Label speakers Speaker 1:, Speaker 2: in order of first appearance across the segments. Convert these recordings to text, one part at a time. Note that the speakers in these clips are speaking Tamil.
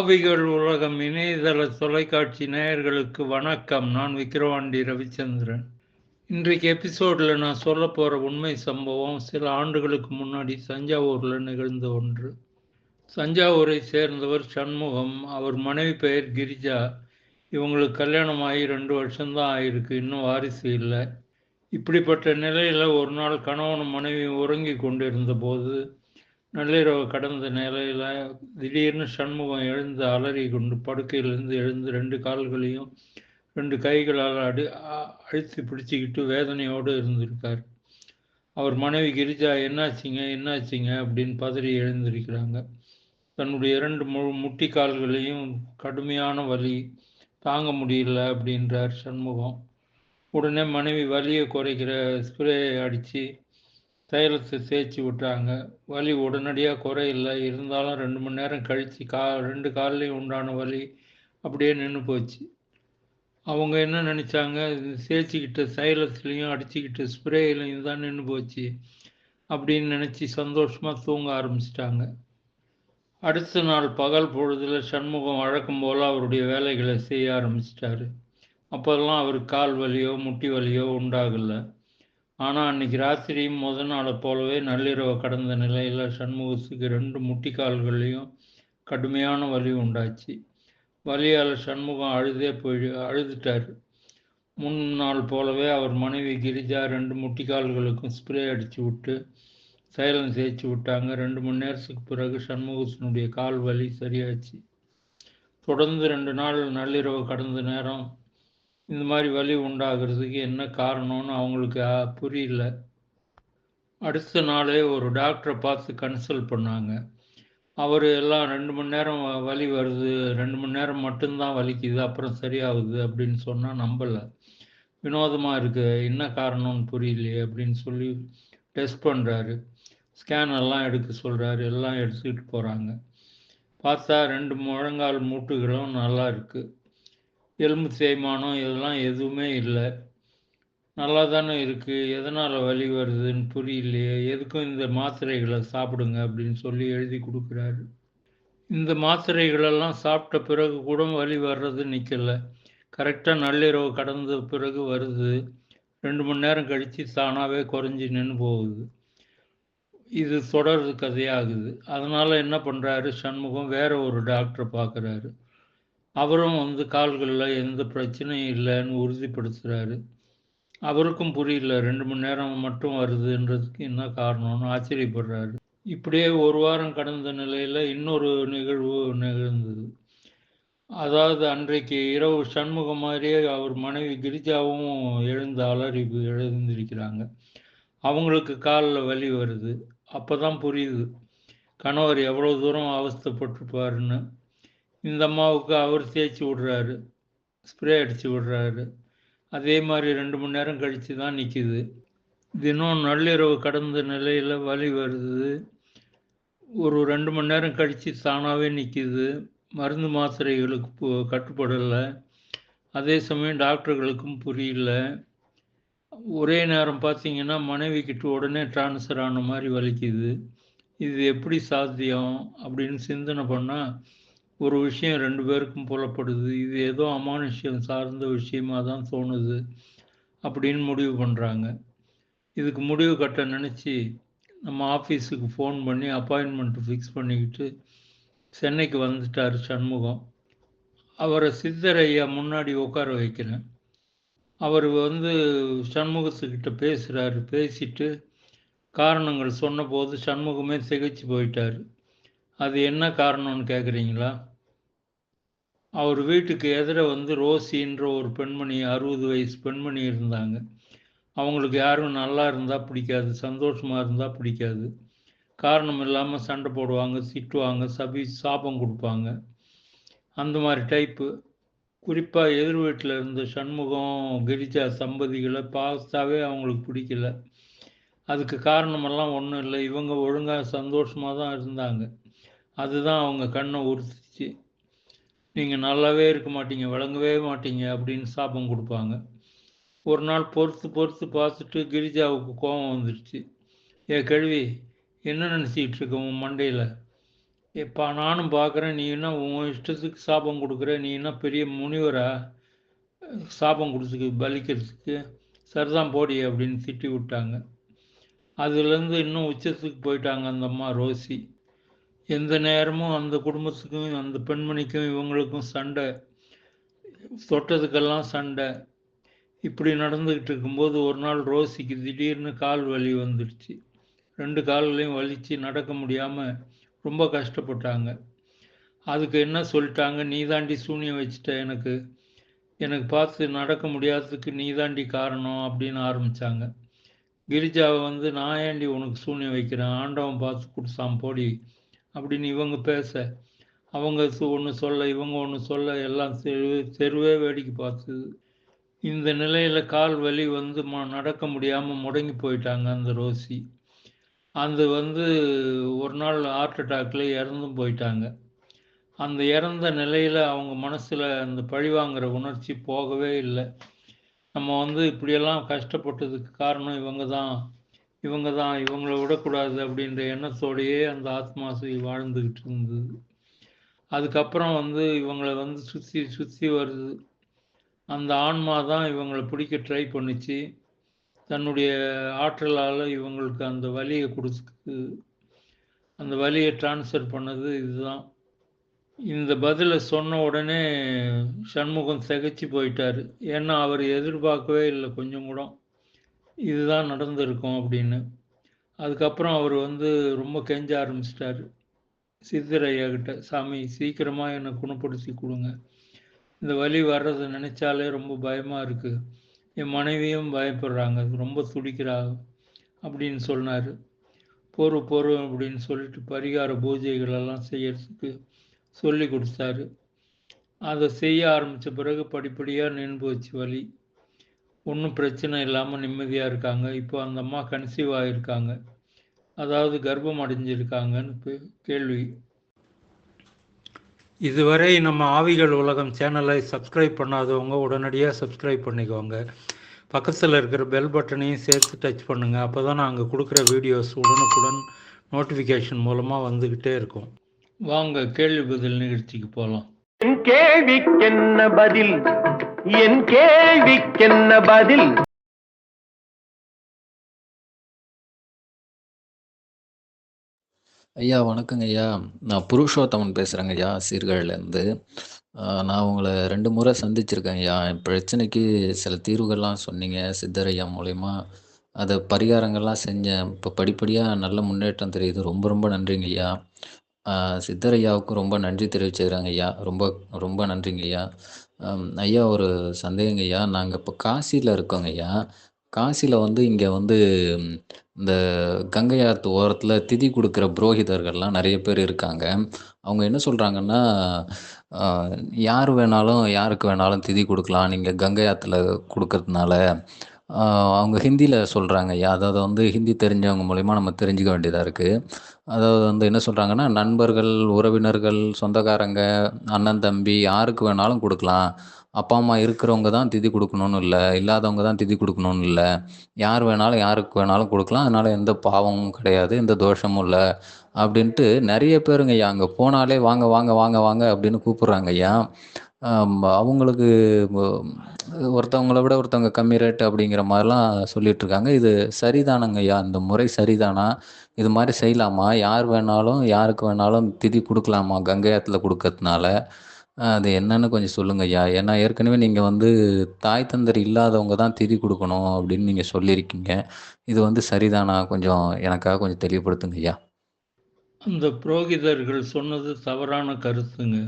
Speaker 1: ஆவிகள் உலகம் இணையதள தொலைக்காட்சி நேயர்களுக்கு வணக்கம். நான் விக்கிரவாண்டி ரவிச்சந்திரன். இன்றைக்கு எபிசோடில் நான் சொல்ல போகிற உண்மை சம்பவம் சில ஆண்டுகளுக்கு முன்னாடி தஞ்சாவூரில் நிகழ்ந்த ஒன்று. தஞ்சாவூரை சேர்ந்தவர் சண்முகம் அவர் மனைவி பெயர் கிரிஜா. இவங்களுக்கு கல்யாணம் ஆகி ரெண்டு வருஷம்தான் ஆயிருக்கு இன்னும் வாரிசு இல்லை. இப்படிப்பட்ட நிலையில் ஒரு நாள் கணவனும் மனைவி உறங்கி கொண்டிருந்த போது நள்ளிரவு கடந்த நிலையில் திடீர்னு சண்முகம் எழுந்து அலறி கொண்டு படுக்கையிலிருந்து எழுந்து ரெண்டு கால்களையும் ரெண்டு கைகளால் அடி அழுத்தி பிடிச்சிக்கிட்டு வேதனையோடு இருந்திருக்கார். அவர் மனைவி கிரிஜா என்னாச்சுங்க என்னாச்சுங்க? அப்படின்னு பதறி எழுந்திருக்கிறாங்க. தன்னுடைய இரண்டு மு முட்டி கால்களையும் கடுமையான வலி தாங்க முடியல அப்படின்றார் சண்முகம். உடனே மனைவி வலியை குறைக்கிற ஸ்ப்ரே அடித்து தைலத்தை தேய்ச்சி விட்டாங்க. வலி உடனடியாக குறையில்லை இருந்தாலும் ரெண்டு மணி நேரம் கழித்து கா ரெண்டு கால்லையும் உண்டான வலி அப்படியே நின்று போச்சு. அவங்க என்ன நினச்சாங்க? தேய்ச்சிக்கிட்ட தைலத்துலேயும் அடிச்சுக்கிட்ட ஸ்ப்ரேலையும் தான் நின்று போச்சு அப்படின்னு நினச்சி சந்தோஷமாக தூங்க ஆரம்பிச்சிட்டாங்க. அடுத்த நாள் பகல் பொழுதில் சண்முகம் வழக்கம் போல் அவருடைய வேலைகளை செய்ய ஆரம்பிச்சிட்டாரு. அப்போதெல்லாம் அவருக்கு கால் வலியோ முட்டி வலியோ உண்டாகலை. ஆனால் அன்னைக்கு ராத்திரியும் முத நாளை போலவே நள்ளிரவு கடந்த நிலையில் சண்முகத்துக்கு ரெண்டு முட்டிக்கால்கள்லையும் கடுமையான வலி உண்டாச்சு. வலியால் சண்முகம் அழுதே போய் அழுதுட்டார். முன் நாள் போலவே அவர் மனைவி கிரிஜா ரெண்டு முட்டிக்கால்களுக்கும் ஸ்ப்ரே அடித்து விட்டு சைலம் தேய்ச்சி விட்டாங்க. ரெண்டு மணி நேரத்துக்கு பிறகு சண்முகத்தினுடைய கால் வலி சரியாச்சு. தொடர்ந்து ரெண்டு நாள் நள்ளிரவு கடந்த நேரம் இந்த மாதிரி வலி உண்டாகிறதுக்கு என்ன காரணம்னு அவங்களுக்கு புரியல. அடுத்த நாளே ஒரு டாக்டரை பார்த்து கன்சல்ட் பண்ணாங்க. அவர் எல்லாம் ரெண்டு மணி நேரம் வலி வருது ரெண்டு மணி நேரம் மட்டும்தான் வலிக்குது அப்புறம் சரியாகுது அப்படின்னு சொன்னால் நம்பலை. வினோதமாக இருக்கு என்ன காரணம்னு புரியலையே அப்படின்னு சொல்லி டெஸ்ட் பண்ணுறாரு ஸ்கேன் எல்லாம் எடுக்க சொல்கிறாரு எல்லாம் எடுத்துக்கிட்டு போகிறாங்க பார்த்தா ரெண்டு முழங்கால் மூட்டுகளும் நல்லா இருக்குது எலும்பு தேய்மானம் இதெல்லாம் எதுவுமே இல்லை. நல்லா தானே இருக்குது எதனால் வலி வருதுன்னு புரியலையே. எதுக்கும் இந்த மாத்திரைகளை சாப்பிடுங்க அப்படின்னு சொல்லி எழுதி கொடுக்குறாரு. இந்த மாத்திரைகளெல்லாம் சாப்பிட்ட பிறகு கூட வலி வர்றது நிற்கலை கரெக்டாக நள்ளிரவு கடந்த பிறகு வருது. ரெண்டு மணி நேரம் கழித்து தானாகவே குறைஞ்சி நின்று போகுது. இது தொடர் கதையாகுது. அதனால் என்ன பண்ணுறாரு சண்முகம் வேற ஒரு டாக்டரை பார்க்குறாரு. அவரும் வந்து கால்களில் எந்த பிரச்சனையும் இல்லைன்னு உறுதிப்படுத்துகிறாரு அவருக்கும் புரியல ரெண்டு மணி நேரம் மட்டும் வருதுன்றதுக்கு என்ன காரணம்னு ஆச்சரியப்படுறாரு. இப்படியே ஒரு வாரம் கடந்த நிலையில் இன்னொரு நிகழ்வு நிகழ்ந்தது. அதாவது அன்றைக்கு இரவு சண்முகம் மாதிரியே அவர் மனைவி கிரிஜாவும் எழுந்து அலறி எழுந்திருக்கிறாங்க. அவங்களுக்கு காலில் வலி வருது. அப்போ தான் புரியுது கணவர் எவ்வளோ தூரம் அவஸ்தப்பட்டிருப்பாருன்னு இந்த அம்மாவுக்கு அவர் தேய்ச்சி விடுறாரு ஸ்ப்ரே அடித்து விடுறாரு. அதே மாதிரி ரெண்டு மணி நேரம் கழித்து தான் நிற்கிது தினம் நள்ளிரவு கடந்த நிலையில் வலி வருது. ஒரு ரெண்டு மணி நேரம் கழித்து தானாகவே நிற்கிது மருந்து மாத்திரைகளுக்கு கட்டுப்படலை. அதே சமயம் டாக்டர்களுக்கும் புரியல. ஒரே நேரம் பார்த்தீங்கன்னா மனைவி கிட்ட உடனே டிரான்ஸ்ஃபர் ஆன மாதிரி வலிக்குது. இது எப்படி சாத்தியம் அப்படின்னு சிந்தனை பண்ணால் ஒரு விஷயம் ரெண்டு பேருக்கும் புலப்படுது. இது ஏதோ அமானுஷ்யம் சார்ந்த விஷயமா தான் தோணுது அப்படின்னு முடிவு பண்ணுறாங்க இதுக்கு முடிவு கட்ட நினச்சி நம்ம ஆஃபீஸுக்கு ஃபோன் பண்ணி அப்பாயின்மெண்ட்டு ஃபிக்ஸ் பண்ணிக்கிட்டு சென்னைக்கு வந்துட்டார் சண்முகம். அவரை சித்தர் ஐயா முன்னாடி உட்கார வைக்கிறேன். அவர் வந்து சண்முகத்துக்கிட்ட பேசுகிறாரு பேசிட்டு காரணங்கள் சொன்னபோது சண்முகமே திகைச்சு போயிட்டார். அது என்ன காரணம்னு கேட்குறீங்களா அவர் வீட்டுக்கு எதிர வந்து ரோசின்ற ஒரு பெண்மணி அறுபது வயசு பெண்மணி இருந்தாங்க. அவங்களுக்கு யாரும் நல்லா இருந்தால் பிடிக்காது சந்தோஷமாக இருந்தால் பிடிக்காது. காரணம் இல்லாமல் சண்டை போடுவாங்க திட்டுவாங்க சபி சாபம் கொடுப்பாங்க. அந்த மாதிரி டைப்பு குறிப்பாக எதிர் வீட்டில் இருந்த சண்முகம் கிரிஜா சம்பதிகளை பார்த்தாவே அவங்களுக்கு பிடிக்கல. அதுக்கு காரணமெல்லாம் ஒன்றும் இல்லை. இவங்க ஒழுங்காக சந்தோஷமாக தான் இருந்தாங்க. அதுதான் அவங்க கண்ணை உறுத்து நீங்கள் நல்லாவே இருக்க மாட்டீங்க விளங்கவே மாட்டீங்க அப்படின்னு சாபம் கொடுப்பாங்க. ஒரு நாள் பொறுத்து பொறுத்து பார்த்துட்டு கிரிஜாவுக்கு கோபம் வந்துடுச்சு ஏ கேள்வி என்ன நினச்சிக்கிட்டு இருக்க உன் மண்டையில்? இப்போ நானும் பார்க்குறேன். நீ என்ன உன் இஷ்டத்துக்கு சாபம் கொடுக்குற? நீ என்ன பெரிய முனிவரா? சாபம் கொடுத்துக்கு பலிக்கிறதுக்கு? சரிதான் போடி அப்படின்னு திட்டி விட்டாங்க. அதுலேருந்து இன்னும் உச்சத்துக்கு போயிட்டாங்க அந்த அம்மா ரோசி. எந்த நேரமும் அந்த குடும்பத்துக்கும் அந்த பெண்மணிக்கும் இவங்களுக்கும் சண்டை. தொட்டதுக்கெல்லாம் சண்டை. இப்படி நடந்துக்கிட்டு இருக்கும்போது ஒரு நாள் ரோசிக்கு திடீர்னு கால் வலி வந்துடுச்சு. ரெண்டு கால்களையும் வலிச்சு நடக்க முடியாமல் ரொம்ப கஷ்டப்பட்டாங்க. அதுக்கு என்ன சொல்லிட்டாங்க? நீ தாண்டி சூனியம் வச்சுட்ட எனக்கு. எனக்கு பார்த்து நடக்க முடியாததுக்கு நீ தாண்டி காரணம் அப்படின்னு ஆரம்பித்தாங்க கிரிஜாவை வந்து நான் ஏண்டி உனக்கு சூனியம் வைக்கிறேன்? ஆண்டவன் பார்த்து கொடுத்தான் போடி. அப்படின்னு இவங்க பேச அவங்க ஒன்று சொல்ல இவங்க ஒன்று சொல்ல எல்லாம் தெரு தெருவே வேடிக்கை பார்த்தது இந்த நிலையில் கால் வலி வந்து ம நடக்க முடியாமல் முடங்கி போயிட்டாங்க அந்த ரோசி. அது வந்து ஒரு நாள் ஹார்ட் அட்டாக்ல இறந்தும் போயிட்டாங்க. அந்த இறந்த நிலையில் அவங்க மனசில் அந்த பழிவாங்கிற உணர்ச்சி போகவே இல்லை. நம்ம வந்து இப்படியெல்லாம் கஷ்டப்பட்டதுக்கு காரணம் இவங்க தான். இவங்க தான் இவங்கள விடக்கூடாது அப்படின்ற எண்ணத்தோடையே அந்த ஆத்மாசி வாழ்ந்துக்கிட்டு இருந்தது. அதுக்கப்புறம் வந்து இவங்களை வந்து சுற்றி சுற்றி வருது. அந்த ஆன்மா தான் இவங்களை பிடிக்க ட்ரை பண்ணிச்சு. தன்னுடைய ஆற்றலால் இவங்களுக்கு அந்த வலியை கொடுத்து அந்த வலியை டிரான்ஸ்ஃபர் பண்ணது இதுதான். இந்த பதிலை சொன்ன உடனே சண்முகம் திகச்சு போயிட்டார். ஏன்னா அவர் எதிர்பார்க்கவே இல்லை கொஞ்சம் கூட. இதுதான் நடந்திருக்கும் அப்படின்னு. அதுக்கப்புறம் அவர் வந்து ரொம்ப கெஞ்ச ஆரம்பிச்சிட்டாரு. சித்தரையா கிட்ட சாமி சீக்கிரமாக என்னை குணப்படுத்தி கொடுங்க. இந்த வலி வர்றதை நினச்சாலே ரொம்ப பயமாக இருக்குது என் மனைவியும் பயப்படுறாங்க. ரொம்ப துடிக்கிறா அப்படின்னு சொன்னார். பொறு போர்வம் அப்படின்னு சொல்லிட்டு பரிகார பூஜைகள் எல்லாம் செய்யறதுக்கு சொல்லி கொடுத்தாரு. அதை செய்ய ஆரம்பித்த பிறகு படிப்படியாக நின்று வச்சு வலி. ஒன்றும் பிரச்சனை இல்லாமல் நிம்மதியாக இருக்காங்க. இப்போ அந்த அம்மா கன்சீவ் ஆகியிருக்காங்க அதாவது கர்ப்பம் அடைஞ்சிருக்காங்கன்னு கேள்வி. இதுவரை நம்ம ஆவிகள் உலகம் சேனலை சப்ஸ்கிரைப் பண்ணாதவங்க உடனடியாக சப்ஸ்கிரைப் பண்ணிக்கோங்க. பக்கத்தில் இருக்கிற பெல் பட்டனையும் சேர்த்து டச் பண்ணுங்கள் அப்போ தான் நாங்கள் கொடுக்குற வீடியோஸ் உடனுக்குடன் நோட்டிஃபிகேஷன் மூலமாக வந்துக்கிட்டே இருக்கும். வாங்க கேள்வி பதில் நிகழ்ச்சிக்கு போகலாம்
Speaker 2: கேள்விக்கு என்ன பதில்? என் கேள்விக்கென்ன பதில்?
Speaker 3: ஐயா வணக்கங்க ஐயா. நான் புருஷோத்தமன் பேசுகிறேங்க ஐயா சீர்காழிலேருந்து நான் உங்களை ரெண்டு முறை சந்திச்சிருக்கேன் ஐயா. என் பிரச்சனைக்கு சில தீர்வுகள்லாம் சொன்னீங்க சித்தரையா மூலயமா. அதை பரிகாரங்கள்லாம் செஞ்சேன். இப்போ படிப்படியாக நல்ல முன்னேற்றம் தெரியுது. ரொம்ப ரொம்ப நன்றிங்க ஐயா. சித்தரையாவுக்கும் ரொம்ப நன்றி தெரிவிச்சுக்கிறாங்க ஐயா. ரொம்ப ரொம்ப நன்றிங்க ஐயா. ஐயா ஒரு சந்தேகங்க ஐயா. நாங்கள் இப்போ காசியில் இருக்கோங்க ஐயா. காசியில் வந்து இங்கே வந்து இந்த கங்கை ஆற்று ஓரத்தில் திதி கொடுக்குற புரோகிதர்கள்லாம் நிறைய பேர் இருக்காங்க. அவங்க என்ன சொல்கிறாங்கன்னா யார் வேணாலும் யாருக்கு வேணாலும் திதி கொடுக்கலாம். நீங்கள் கங்கை ஆற்றுல கொடுக்கறதுனால அவங்க ஹிந்தியில் சொல்கிறாங்க ஐயா அதாவது வந்து ஹிந்தி தெரிஞ்சவங்க மூலிமா நம்ம தெரிஞ்சுக்க வேண்டியதாக இருக்குது அதாவது வந்து என்ன சொல்கிறாங்கன்னா நண்பர்கள் உறவினர்கள் சொந்தக்காரங்க அண்ணன் தம்பி யாருக்கு வேணாலும் கொடுக்கலாம். அப்பா அம்மா இருக்கிறவங்க தான் திதி கொடுக்கணும்னு இல்லை. இல்லாதவங்க தான் திதி கொடுக்கணும்னு இல்லை. யார் வேணாலும் யாருக்கு வேணாலும் கொடுக்கலாம். அதனால எந்த பாவமும் கிடையாது எந்த தோஷமும் இல்லை அப்படின்ட்டு நிறைய பேருங்க ஐயா அங்கே போனாலே வாங்க வாங்க வாங்க வாங்க அப்படின்னு கூப்பிட்றாங்க ஐயா அவங்களுக்கு ஒருத்தவங்களை ஒருத்தவங்கள விட ஒருத்தவங்க கம்மி ரேட் அப்படிங்கிற மாதிரிலாம் சொல்லிட்டு இருக்காங்க இது சரிதானங்க ஐயா? இந்த முறை சரிதானா? இது மாதிரி செய்யலாமா? யார் வேணாலும் யாருக்கு வேணாலும் திதி கொடுக்கலாமா? கங்கை ஆத்துல கொடுக்கறதுனால. அது என்னன்னு கொஞ்சம் சொல்லுங்க ஐயா. ஏன்னா ஏற்கனவே நீங்கள் வந்து தாய் தந்தர் இல்லாதவங்க தான் திதி கொடுக்கணும் அப்படின்னு நீங்கள் சொல்லியிருக்கீங்க. இது வந்து சரிதானா? கொஞ்சம் எனக்காக கொஞ்சம் தெளிவுபடுத்துங்க ஐயா.
Speaker 1: இந்த புரோகிதர்கள் சொன்னது தவறான கருத்துங்க.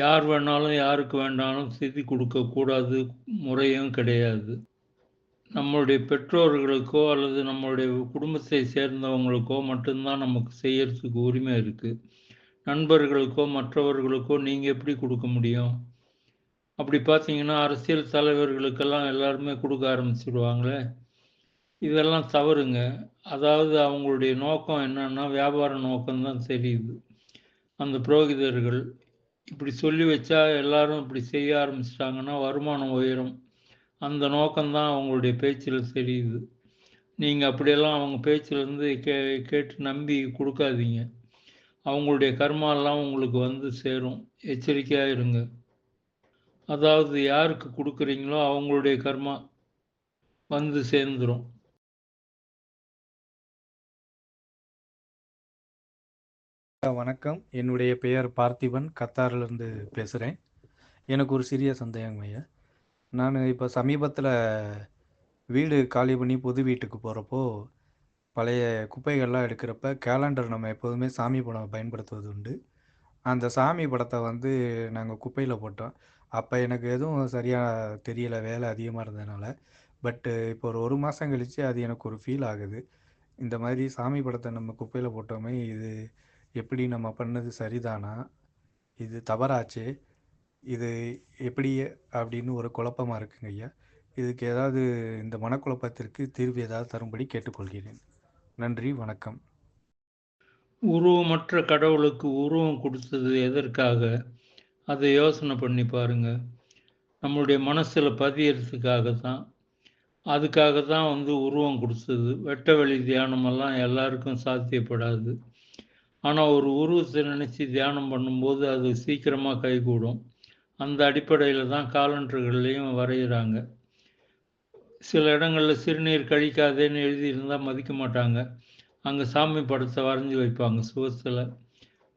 Speaker 1: யார் வேணாலும் யாருக்கு வேணாலும் செய்தி கொடுக்கக்கூடாது முறையும் கிடையாது. நம்மளுடைய பெற்றோர்களுக்கோ அல்லது நம்மளுடைய குடும்பத்தை சேர்ந்தவங்களுக்கோ மட்டும்தான் நமக்கு செய்யறதுக்கு உரிமை இருக்குது நண்பர்களுக்கோ மற்றவர்களுக்கோ நீங்கள் எப்படி கொடுக்க முடியும்? அப்படி பார்த்தீங்கன்னா அரசியல் தலைவர்களுக்கெல்லாம் எல்லாருமே கொடுக்க ஆரம்பிச்சிடுவாங்களே இதெல்லாம் தவறுங்க. அதாவது அவங்களுடைய நோக்கம் என்னன்னா வியாபார நோக்கம்தான் தெரியுது. அந்த புரோகிதர்கள் இப்படி சொல்லி வச்சா எல்லாரும் இப்படி செய்ய ஆரம்பிச்சிட்டாங்கன்னா வருமானம் உயரும். அந்த நோக்கம்தான் அவங்களுடைய பேச்சில் தெரியுது. நீங்கள் அப்படியெல்லாம் அவங்க பேச்சிலேருந்து கே கேட்டு நம்பி கொடுக்காதீங்க. அவங்களுடைய கர்மாலாம் உங்களுக்கு வந்து சேரும். எச்சரிக்கையாக இருங்க. அதாவது யாருக்கு கொடுக்குறீங்களோ அவங்களுடைய கர்மா வந்து சேர்ந்துரும்.
Speaker 4: வணக்கம். என்னுடைய பெயர் பார்த்திபன். கத்தாரிலிருந்து பேசுகிறேன் எனக்கு ஒரு சிறிய சந்தேகம் ஐயா. நான் இப்போ சமீபத்தில் வீடு காலி பண்ணி புது வீட்டுக்கு போகிறப்போ பழைய குப்பைகள்லாம் எடுக்கிறப்ப கேலண்டர் நம்ம எப்போதுமே சாமி படம் பயன்படுத்துவது உண்டு. அந்த சாமி படத்தை வந்து நாங்கள் குப்பையில் போட்டோம். அப்போ எனக்கு எதுவும் சரியாக தெரியல. வேலை அதிகமாக இருந்ததுனால. பட்டு இப்போ ஒரு ஒரு மாதம் கழித்து அது எனக்கு ஒரு ஃபீல் ஆகுது. இந்த மாதிரி சாமி படத்தை நம்ம குப்பையில் போட்டோமே இது எப்படி நம்ம பண்ணது சரிதானா? இது தவறாச்சே? இது எப்படி அப்படின்னு ஒரு குழப்பமாக இருக்குங்க ஐயா. இதுக்கு ஏதாவது இந்த மனக்குழப்பத்திற்கு தீர்வு ஏதாவது தரும்படி கேட்டுக்கொள்கிறேன். நன்றி வணக்கம்.
Speaker 1: உருவமற்ற கடவுளுக்கு உருவம் கொடுத்தது எதற்காக? அதை யோசனை பண்ணி பாருங்க. நம்மளுடைய மனசில் பதியறதுக்காக தான். அதுக்காக தான் வந்து உருவம் கொடுத்தது. வெட்ட வெளி தியானமெல்லாம் எல்லாருக்கும் சாத்தியப்படாது. ஆனால் ஒரு உருவத்தை நினச்சி தியானம் பண்ணும்போது அது சீக்கிரமாக கைகூடும். அந்த அடிப்படையில் தான் காலண்டர்கள்லையும் வரைகிறாங்க சில இடங்களில் சிறுநீர் கழிக்காதேன்னு எழுதியிருந்தால் மதிக்க மாட்டாங்க. அங்கே சாமி படத்தை வரைஞ்சி வைப்பாங்க சுவத்தில்.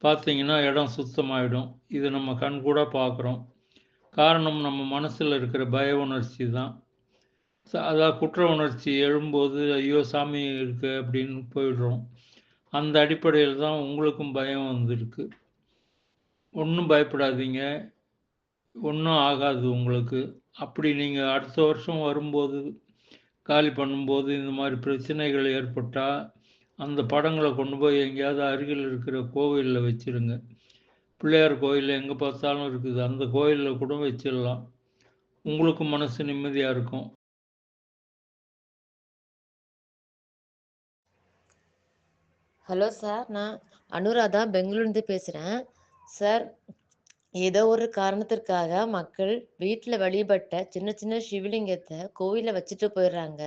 Speaker 1: பார்த்தீங்கன்னா இடம் சுத்தமாயிடும். இது நம்ம கண் கூட பார்க்குறோம் காரணம் நம்ம மனசில் இருக்கிற பய உணர்ச்சி தான். அதாவது குற்ற உணர்ச்சி எழும்போது ஐயோ சாமி இருக்கு அப்படின்னு போயிடுறோம். அந்த அடிப்படையில் தான் உங்களுக்கும் பயம் வந்திருக்கு. ஒன்றும் பயப்படாதீங்க. ஒன்றும் ஆகாது உங்களுக்கு. அப்படி நீங்கள் அடுத்த வருஷம் வரும்போது காலி பண்ணும்போது இந்த மாதிரி பிரச்சனைகள் ஏற்பட்டால் அந்த படங்களை கொண்டு போய் எங்கேயாவது அருகில் இருக்கிற கோவிலில் வச்சுருங்க. பிள்ளையார் கோயில் எங்கே பார்த்தாலும் இருக்குது. அந்த கோயிலில் கூட வச்சிடலாம். உங்களுக்கும் மனசு நிம்மதியாக இருக்கும்.
Speaker 5: ஹலோ சார் நான் அனுராதா பெங்களூர்லேருந்து பேசுகிறேன் சார் ஏதோ ஒரு காரணத்திற்காக மக்கள் வீட்டில் வழிபட்ட சின்ன சின்ன சிவலிங்கத்தை கோவிலில் வச்சுட்டு போயிடுறாங்க.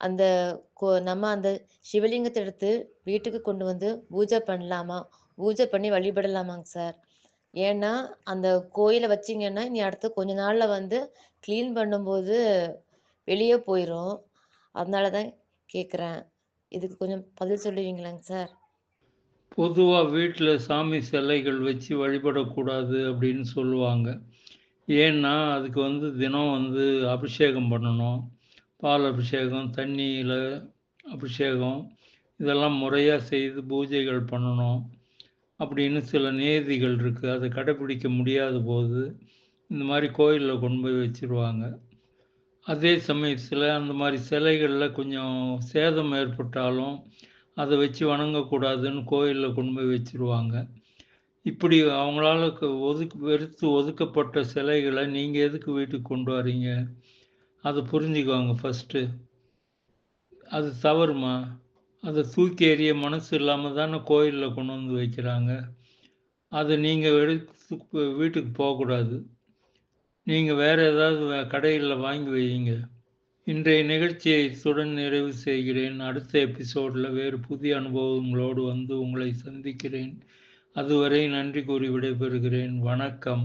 Speaker 5: அந்த கோ நம்ம அந்த சிவலிங்கத்தை எடுத்து வீட்டுக்கு கொண்டு வந்து பூஜை பண்ணலாமா? பூஜை பண்ணி வழிபடலாமாங்க சார். ஏன்னா அந்த கோயிலை வச்சிங்கன்னா இனி அடுத்து கொஞ்ச நாளில் வந்து க்ளீன் பண்ணும்போது வெளியே போயிடும் அதனால தான் கேட்குறேன் இதுக்கு கொஞ்சம் பதில் சொல்லுவீங்களாங்க சார்?
Speaker 1: பொதுவாக வீட்டில் சாமி சிலைகள் வச்சு வழிபடக்கூடாது அப்படின்னு சொல்லுவாங்க. ஏன்னா அதுக்கு வந்து தினம் வந்து அபிஷேகம் பண்ணணும். பால் அபிஷேகம் தண்ணியில் அபிஷேகம் இதெல்லாம் முறையாக செய்து பூஜைகள் பண்ணணும். அப்படின்னு சில நேதிகள் இருக்குது அதை கடைப்பிடிக்க முடியாத போது இந்த மாதிரி கோயிலில் கொண்டு போய் வச்சுருவாங்க. அதே சமயத்தில் அந்த மாதிரி சிலைகளில் கொஞ்சம் சேதம் ஏற்பட்டாலும் அதை வச்சு வணங்கக்கூடாதுன்னு கோயிலில் கொண்டு போய் வச்சுருவாங்க. இப்படி அவங்களால ஒதுக்கு வெறுத்து ஒதுக்கப்பட்ட சிலைகளை நீங்கள் எதுக்கு வீட்டுக்கு கொண்டு வரீங்க? அதை புரிஞ்சுக்குவாங்க ஃபஸ்ட்டு. அது தவறுமா? அதை தூக்கி எறிய மனசு இல்லாமல் தானே கோயிலில் கொண்டு வந்து வைக்கிறாங்க. அதை நீங்கள் எடுத்து வீட்டுக்கு போகக்கூடாது. நீங்கள் வேறு ஏதாவது கடைகளில் வாங்கி வைங்க இன்றைய நிகழ்ச்சியை இத்துடன் நிறைவு செய்கிறேன். அடுத்த எபிசோடில் வேறு புதிய அனுபவங்களோடு வந்து உங்களை சந்திக்கிறேன். அதுவரை நன்றி கூறி விடைபெறுகிறேன். வணக்கம்.